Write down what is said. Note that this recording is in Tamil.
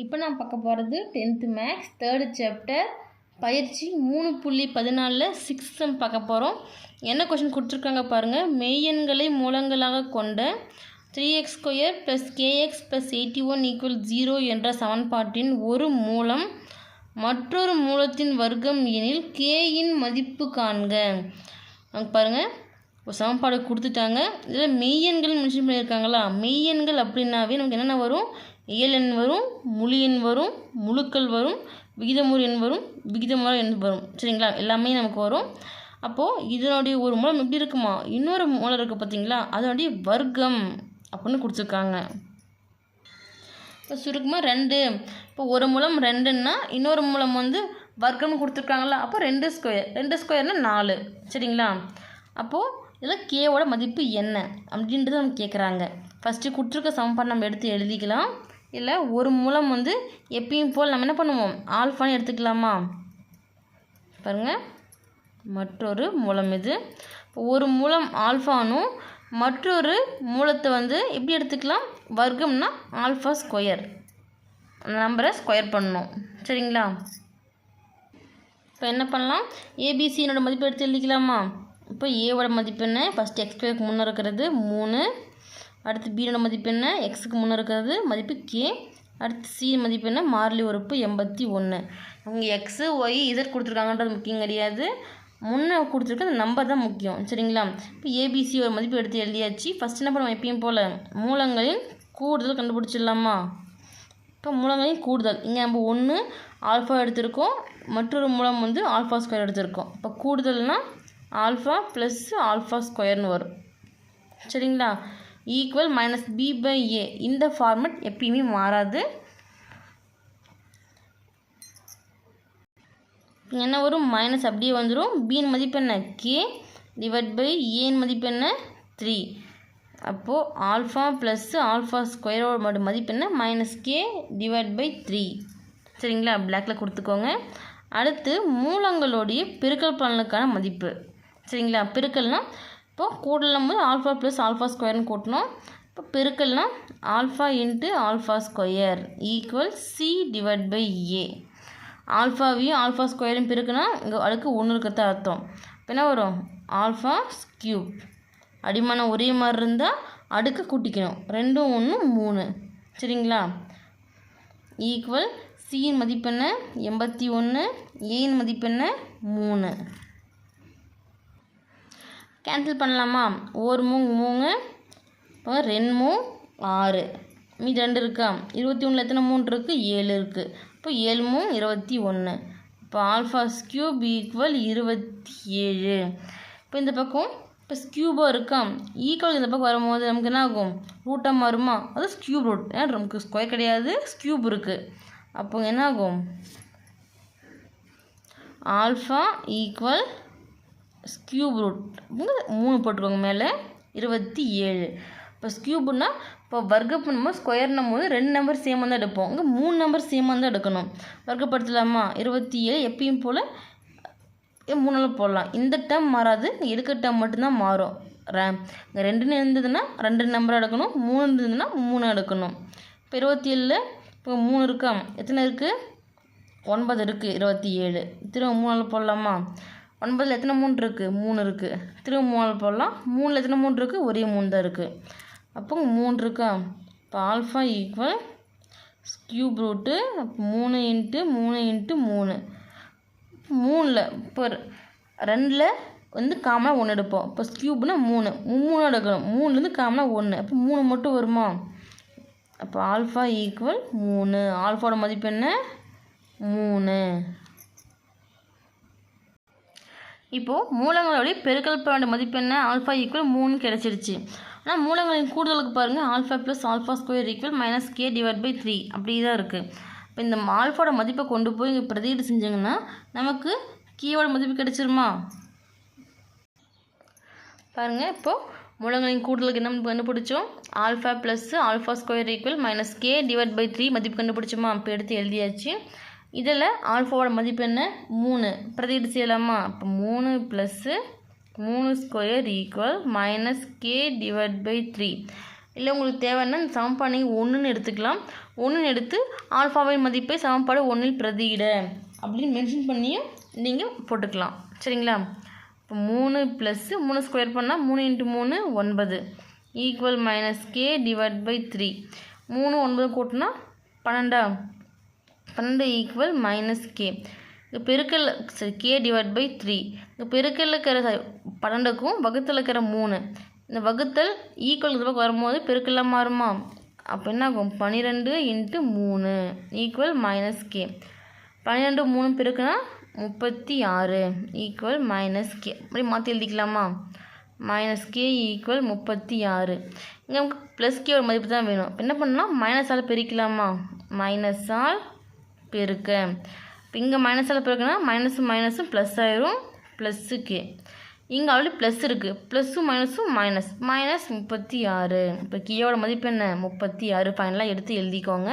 இப்போ நான் பார்க்க போகிறது டென்த்து மேக்ஸ் தேர்டு சாப்டர். பயிற்சி மூணு புள்ளி பதினாலில் சிக்ஸ் செம் பார்க்க போகிறோம். என்ன கொஷின் கொடுத்துருக்காங்க பாருங்கள் மெய்யெண்களை மூலங்களாக கொண்ட three x square plus k x plus eighty one equal zero என்ற சமன்பாட்டின் ஒரு மூலம் மற்றொரு மூலத்தின் வர்க்கம் எனில் கேயின் மதிப்பு காண்க. பாருங்கள் இப்போ சமன்பாடு கொடுத்துட்டாங்க. இதில் மெய்யெண்கள் மென்ஷன் பண்ணியிருக்காங்களா? மெய்யெண்கள் அப்படின்னாவே நமக்கு என்னென்ன வரும்? இயலெண் வரும் முழு எண் வரும் முழுக்கள் வரும் விகிதமுறு எண் வரும் விகிதமுறை எண் வரும். சரிங்களா? எல்லாமே நமக்கு வரும். அப்போது இதனுடைய ஒரு மூலம் எப்படி இருக்குமா? இன்னொரு மூலம் இருக்குது பார்த்தீங்களா? அதனுடைய வர்க்கம் அப்படின்னு கொடுத்துருக்காங்க. இப்போ சுருக்கமாக ரெண்டு. இப்போ ஒரு மூலம் ரெண்டுன்னா இன்னொரு மூலம் வந்து வர்க்கம்னு கொடுத்துருக்காங்களா அப்போ ரெண்டு ஸ்கொயர் ரெண்டு ஸ்கொயர்னால் நாலு. சரிங்களா? அப்போது இதில் கேவோட மதிப்பு என்ன அப்படின்றத நம்ம கேட்குறாங்க. ஃபஸ்ட்டு கொடுத்துருக்க சமன்பாடு நம்ம எடுத்து எழுதிக்கலாம். இல்லை ஒரு மூலம் வந்து எப்பயும் போல் நம்ம என்ன பண்ணுவோம்? ஆல்ஃபான்னு எடுத்துக்கலாமா? பாருங்கள் மற்றொரு மூலம் இது. ஒரு மூலம் ஆல்ஃபானும் மற்றொரு மூலத்தை வந்து எப்படி எடுத்துக்கலாம்? வர்க்கம்னா ஆல்ஃபா ஸ்கொயர். அந்த நம்பரை ஸ்கொயர் பண்ணணும். சரிங்களா? இப்போ என்ன பண்ணலாம்? ஏபிசியினோட மதிப்பு எடுத்து எழுதிக்கலாமா? இப்போ ஏவோட மதிப்பு என்ன? ஃபஸ்ட்டு எக்ஸ் ஸ்கொயருக்கு முன்னே இருக்கிறது மூணு. அடுத்து பியோட மதிப்பு என்ன? எக்ஸுக்கு முன்னே இருக்கிறது மதிப்பு கே அடுத்து சி மதிப்பு என்ன? மாறிலி உறுப்பு எண்பத்தி ஒன்று அவங்க எக்ஸு ஒய் இதர் கொடுத்துருக்காங்கன்றது முக்கியம் கிடையாது. முன்னே கொடுத்துருக்க அந்த நம்பர் தான் முக்கியம். சரிங்களா? இப்போ ஏபிசி ஒரு மதிப்பு எடுத்து எழுதியாச்சு. ஃபஸ்ட் என்ன பண்ணுவோம் எப்பயும் போல்? மூலங்களின் கூடுதல் கண்டுபிடிச்சிடலாமா? இப்போ மூலங்களின் கூடுதல். இங்கே நம்ம ஒன்று ஆல்ஃபா எடுத்திருக்கோம். மற்றொரு மூலம் வந்து ஆல்ஃபா ஸ்கொயர் எடுத்திருக்கோம். இப்போ கூடுதல்னால் ஆல்ஃபா ப்ளஸ் ஆல்ஃபா ஸ்கொயர்னு வரும். சரிங்களா? Equal minus b by a இந்த ஃபார்மெட் எப்பயுமே மாறாது. என்ன வரும்? மைனஸ் அப்படியே வந்துடும் பின் மதிப்பு என்ன? கே டிவைட் பை ஏன் மதிப்பு என்ன? த்ரீ அப்போது ஆல்ஃபா ப்ளஸ்ஸு ஆல்ஃபா ஸ்கொயரோட மதிப்பு என்ன? Minus k divide by three சரிங்களா? பிளாக்கில் கொடுத்துக்கோங்க. அடுத்து மூலங்களுடைய பெருக்கல் பலனுக்கான மதிப்பு. சரிங்களா? பெருக்கல்னால் இப்போது கூடலும் போது ஆல்ஃபா ப்ளஸ் ஆல்ஃபா ஸ்கொயர்னு கூட்டணும். இப்போ பெருக்கல்னா alpha into alpha square equal c divide by a ஆல்ஃபாவையும் alpha ஸ்கொயரையும் பெருக்குனா இங்கே அடுக்கு ஒன்று இருக்கிறத அர்த்தம். இப்போ என்ன வரும்? ஆல்ஃபா க்யூப் அடிமானம் ஒரே மாதிரி இருந்தால் அடுக்கு கூட்டிக்கணும். ரெண்டும் ஒன்று மூணு. சரிங்களா? ஈக்குவல் சியின் மதிப்பெண்ண எண்பத்தி ஒன்று ஏயின் மதிப்பெண்ண மூணு. கேன்சல் பண்ணலாமா? ஒரு மூங்கு மூணு இப்போ ரெண்டு மூ ஆறு. மீதி ரெண்டு இருக்கா? இருபத்தி ஒன்றில் எத்தனை மூணு இருக்குது ஏழு இருக்குது இப்போ ஏழு மூ இருபத்தி ஒன்று இப்போ ஆல்ஃபாஸ் க்யூப் ஈக்குவல் இருபத்தி ஏழு. இப்போ இந்த பக்கம் இப்போ ஸ்கியூபாக இருக்கா? ஈக்குவல் இந்த பக்கம் வரும்போது நமக்கு என்ன ஆகும் ரூட்டாக மாறுமா? அது ஸ்கியூப் ரூட் ஏன்னா நமக்கு ஸ்கொயர் கிடையாது ஸ்கியூப் இருக்குது அப்போ என்ன ஆகும் ஆல்ஃபா ஈக்குவல் ஸ்கியூப் ரூட். மூணு போட்டுக்கோங்க மேலே. இருபத்தி ஏழு. இப்போ ஸ்கியூப்னா இப்போ வர்க்கம் பண்ணும்போது ஸ்கொயர்னும் போது ரெண்டு நம்பர் சேமாக தான் எடுப்போம். இங்கே மூணு நம்பர் சேமாக தான் எடுக்கணும். வர்க்கப்படுத்தலாமா? இருபத்தி ஏழு. எப்பயும் போல் மூணு நாள் போடலாம். இந்த டேம் மாறாது. எடுக்கிற டேம் மட்டும்தான் மாறும். ரேம் இங்கே ரெண்டுன்னு இருந்ததுன்னா ரெண்டு நம்பர் எடுக்கணும். மூணு இருந்ததுன்னா மூணு எடுக்கணும். இப்போ இருபத்தி ஏழில் இப்போ மூணு இருக்கா? எத்தனை இருக்குது ஒன்பது இருக்குது இருபத்தி ஏழு. திரும்ப மூணு நாள் போடலாமா? ஒன்பதில் எத்தனை மூணு இருக்குது மூணு இருக்குது திரும்ப மூணு போடலாம். மூணில் எத்தனை மூணு இருக்குது ஒரே மூணு தான் இருக்குது அப்போ மூணு இருக்கா? இப்போ ஆல்ஃபா ஈக்குவல் க்யூப் ரூட்டு மூணு இன்ட்டு மூணு இன்ட்டு மூணு. மூணில் இப்போ ரெண்டில் வந்து காமனாக ஒன்று எடுப்போம். இப்போ ஸ்கியூப்னால் மூணு. மூணு எடுக்கணும். மூணுலேருந்து காமனாக ஒன்று அப்போ மூணு மட்டும் வருமா? அப்போ ஆல்ஃபா ஈக்குவல் மூணு. ஆல்ஃபாவோட மதிப்பு என்ன? மூணு. இப்போது மூலங்களுடைய பெருக்கல் பண்ண மதிப்பு என்ன? ஆல்ஃபா ஈக்குவல் மூணு கிடச்சிருச்சு ஆனால் மூலங்களின் கூடுதலுக்கு பாருங்கள் alpha plus alpha square equal minus k divide by three அப்படி தான் இருக்குது இப்போ இந்த ஆல்ஃபாவோட மதிப்பை கொண்டு போய் இங்கே பிரதியீடு செஞ்சிங்கன்னா நமக்கு கீயோட மதிப்பு கிடச்சிருமா? பாருங்கள் இப்போது மூலங்களின் கூடுதலுக்கு என்ன கண்டுபிடிச்சோம்? Alpha plus alpha square equal minus k divide by three மதிப்பு கண்டுபிடிச்சோமா? இப்போ எடுத்து எழுதியாச்சு. இதில் ஆல்ஃபாவோட மதிப்பு என்ன? மூணு. பிரதியீடு செய்யலாமா? இப்போ மூணு ப்ளஸ்ஸு மூணு square equal minus k divide by three இல்லை உங்களுக்கு தேவைன்னா இந்த சமன்பாடு நீங்கள் ஒன்றுன்னு எடுத்துக்கலாம். ஒன்றுன்னு எடுத்து ஆல்ஃபாவின் மதிப்பை சமன்பாடு ஒன்றில் பிரதியிட அப்படின்னு மென்ஷன் பண்ணியும் நீங்கள் போட்டுக்கலாம். சரிங்களா? இப்போ மூணு ப்ளஸ்ஸு மூணு ஸ்கொயர் பண்ணால் மூணு இன்ட்டு மூணு ஒன்பது. Equal minus k divide by three மூணு ஒன்பது கூட்டினா பன்னெண்டா? பன்னெண்டு ஈக்குவல் மைனஸ் கே இங்கே பெருக்கல் சரி கே டிவைட் பை த்ரீ இங்கே பெருக்கல்ல இருக்கிற பன்னெண்டுக்கும் வகுத்தில் இருக்கிற மூணு. இந்த வகுத்தல் ஈக்குவல் இந்த பக்கம் வரும்போது பெருக்கெல்லாம் மாறுமா? அப்போ என்ன ஆகும் பன்னிரெண்டு இன்ட்டு மூணு ஈக்குவல் மைனஸ் கே பன்னிரெண்டு மூணு பெருக்குனா முப்பத்தி ஆறு ஈக்குவல் மைனஸ் கே அப்படி மாற்றி எழுதிக்கலாமா? மைனஸ் கே ஈக்குவல் முப்பத்தி ஆறு இங்கே நமக்கு ப்ளஸ் கே ஒரு மதிப்பு தான் வேணும். இப்ப என்ன பண்ணலாம்? மைனஸால் பெருக்கலாமா? மைனஸால் பெருக்க இப்போ இங்கே மைனஸால் பெருக்குன்னா மைனஸும் மைனஸும் ப்ளஸ் ஆயிரும். ப்ளஸ்ஸு கே இங்கே ஆல்ரெடி ப்ளஸ் இருக்குது ப்ளஸ்ஸும் மைனஸும் மைனஸ் மைனஸ் முப்பத்தி ஆறு. இப்போ கீயோட மதிப்பு என்ன? முப்பத்தி ஆறு. ஃபைனலாக எடுத்து எழுதிக்கோங்க.